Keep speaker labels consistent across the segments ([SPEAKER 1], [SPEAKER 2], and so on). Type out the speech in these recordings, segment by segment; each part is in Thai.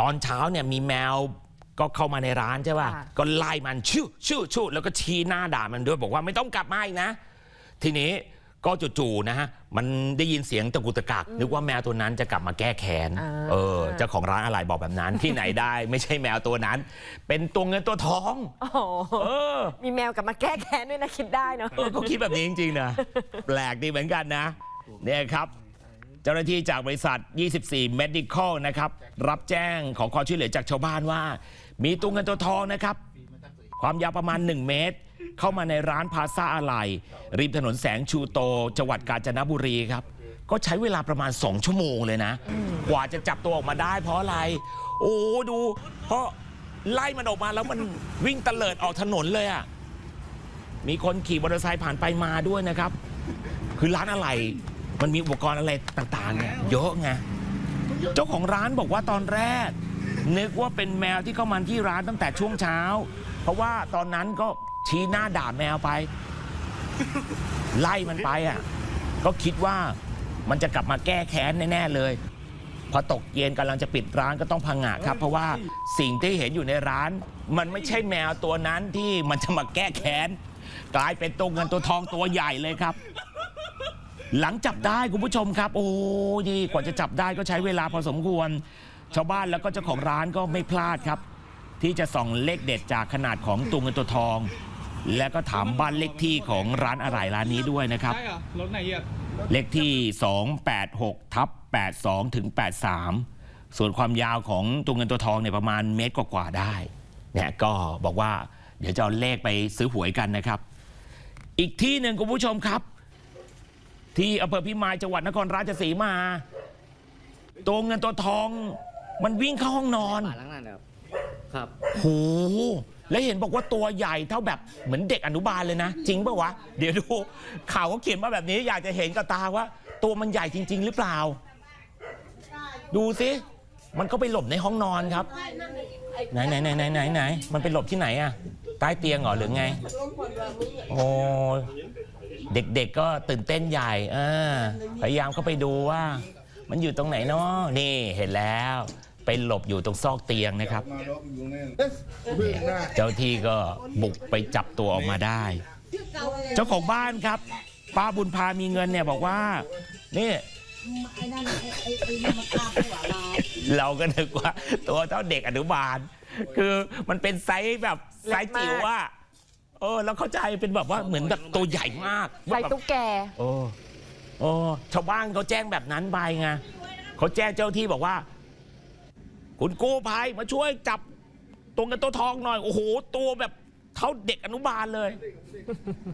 [SPEAKER 1] ตอนเช้าเนี่ยมีแมวก็เข้ามาในร้านใช่ป่ะ
[SPEAKER 2] ค่ะ
[SPEAKER 1] ก็ไล่มันชื่อชื่อชื่อแล้วก็ชี้หน้าด่ามันด้วยบอกว่าไม่ต้องกลับมาอีกนะ ทีนี้ก็จู่ๆนะฮะมันได้ยินเสียงตะกุกตะกัก นึกว่าแมวตัวนั้นจะกลับมาแก้แค้น
[SPEAKER 2] อ่า
[SPEAKER 1] เออเจ้าของร้านอะไรบอกแบบนั้น ที่ไหนได้ไม่ใช่แมวตัวนั้น เป็นตัวเงินตัวทอง
[SPEAKER 2] โอ้โห
[SPEAKER 1] เออ
[SPEAKER 2] มีแมวกลับมาแก้แค้นด้วยนะคิดได้เนาะ
[SPEAKER 1] เออก็คิดแบบนี้จริงๆนะ แปลกดีเหมือนกันนะ เนี่ยครับ เจ้าหน้าที่จากบริษัท 24 Medical นะครับ รับแจ้งขอความช่วยเหลือจากชาวบ้านว่า มีตัวเงินตัวทองนะครับ ความยาวประมาณ 1 เมตร เข้ามาในร้านพาซาอะไหล่ริมถนนแสงชูโต จังหวัดกาญจนบุรีครับ ก็ใช้เวลาประมาณ 2 ชั่วโมงเลยนะ กว่าจะจับตัวออกมาได้เพราะอะไร โอ้ดู เพราะไล่มันออกมาแล้วมันวิ่งเตลิดออกถนนเลยอะมีคนขี่มอเตอร์ไซค์ผ่านไปมาด้วยนะครับ คือร้านอะไร มันมีอุปกรณ์อะไรต่างๆเนี่ยเยอะไงเจ้าของร้านบอกว่าตอนแรก นึกว่าเป็นแมวที่เข้ามาที่ร้านตั้งแต่ช่วงเช้า เพราะว่าตอนนั้นก็ชี้หน้าด่าแมวไป ไล่มันไปอะก็คิดว่ามันจะกลับมาแก้แค้นแน่ๆเลย พอตกเย็นกำลังจะปิดร้านก็ต้องพังงะครับ เพราะว่าสิ่งที่เห็นอยู่ในร้าน มันไม่ใช่แมวตัวนั้นที่มันจะมาแก้แค้นกลายเป็นตัวเงินตัวทองตัวใหญ่เลยครับ หลังจับได้คุณผู้ชมครับ โอ้ดีกว่าจะจับได้ก็ใช้เวลาพอสมควร ชาวบ้านแล้วก็เจ้าของร้านก็ไม่พลาดครับ ที่จะส่องเลขเด็ดจากขนาดของตัวเงินตัวทอง และก็ถามบ้านเลขที่ของร้านอะไหล่ร้านนี้ด้วยนะครับ
[SPEAKER 3] ใช่เหรอรถไหนเหยียบ
[SPEAKER 1] เลขที่ 286ทับ82ถึง83 ส่วนความยาวของตัวเงินตัวทองเนี่ยประมาณเมตรกว่าๆได้เนี่ยก็บอกว่าเดี๋ยวจะเอาเลขไปซื้อหวยกันนะครับ อีกที่หนึ่งคุณผู้ชมครับ ที่อำเภอพิมายจังหวัดนครราชสีมา ตัวเงินตัวทองมันวิ่งเข้าห้องนอน
[SPEAKER 4] ป่าล้างนั่นนะครับ ครับ
[SPEAKER 1] โห แล้วเห็นบอกว่าตัวใหญ่เท่าแบบเหมือนเด็กอนุบาลเลยนะ จริงป่าวะ เดี๋ยวดู ข่าวเขาเขียนมาแบบนี้อยากจะเห็นกับตาว่า ตัวมันใหญ่จริง ๆ หรือเปล่า ดูสิมันก็ไปหลบในห้องนอนครับ ไหนไหนไหนไหนไหนไหนมันไปหลบที่ไหนอะ ใต้เตียงเหรอหรือไง โอ้เด็กๆก็ตื่นเต้นใหญ่อ่าพยายามเข้าไปดูว่า มันอยู่ตรงไหนเนาะนี่เห็นแล้วไปหลบอยู่ตรงซอกเตียงนะครับ เจ้าที่ก็บุกไปจับตัวออกมาได้ เจ้าของบ้านครับ ป้าบุญพามีเงินเนี่ยบอกว่า นี่
[SPEAKER 5] ไอ้นั่นไอ้ไอ้ไอ้นี่มันฆ่าผัวเรา
[SPEAKER 1] เราก็นึกว่า ตัวเท่าเด็กอนุบาล คือมันเป็นไซส์แบบไซส์จิ๋วว่าเออแล้วเข้าใจเป็นแบบว่าเหมือนแบบตัวใหญ่มาก
[SPEAKER 2] ใส่ตุ๊กแก
[SPEAKER 1] โอ้โอ้ชาวบ้านเขาแจ้งแบบนั้นไปไงเขาแจ้งเจ้าที่บอกว่า คุณกู้ภัยมาช่วยจับตัวเงินตัวทองหน่อย โอ้โห ตัวแบบ เท่าเด็กอนุบาลเลย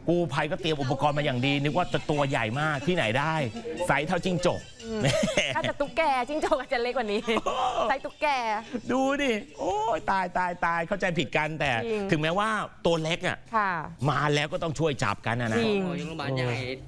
[SPEAKER 1] กู้ภัยก็เตรียมอุปกรณ์มาอย่างดี นึกว่าจะตัวใหญ่มากที่ไหนได้ไซส์เท่าจิ้งจก
[SPEAKER 2] ถ้าจะตุ๊กแกจิ้งจกอาจจะเล็กกว่านี้ใส่ตุ๊กแก
[SPEAKER 1] ดูดิ โอ้ยตายตายตายเข้าใจผิดกันแต่
[SPEAKER 2] จริง
[SPEAKER 1] ถึงแม้ว่าตัวเล็กอะ
[SPEAKER 2] ค่ะ
[SPEAKER 1] มาแล้วก็ต้องช่วยจับกันนะนะ
[SPEAKER 2] จริง
[SPEAKER 4] โอ้ยังโรงพยาบาลยังไง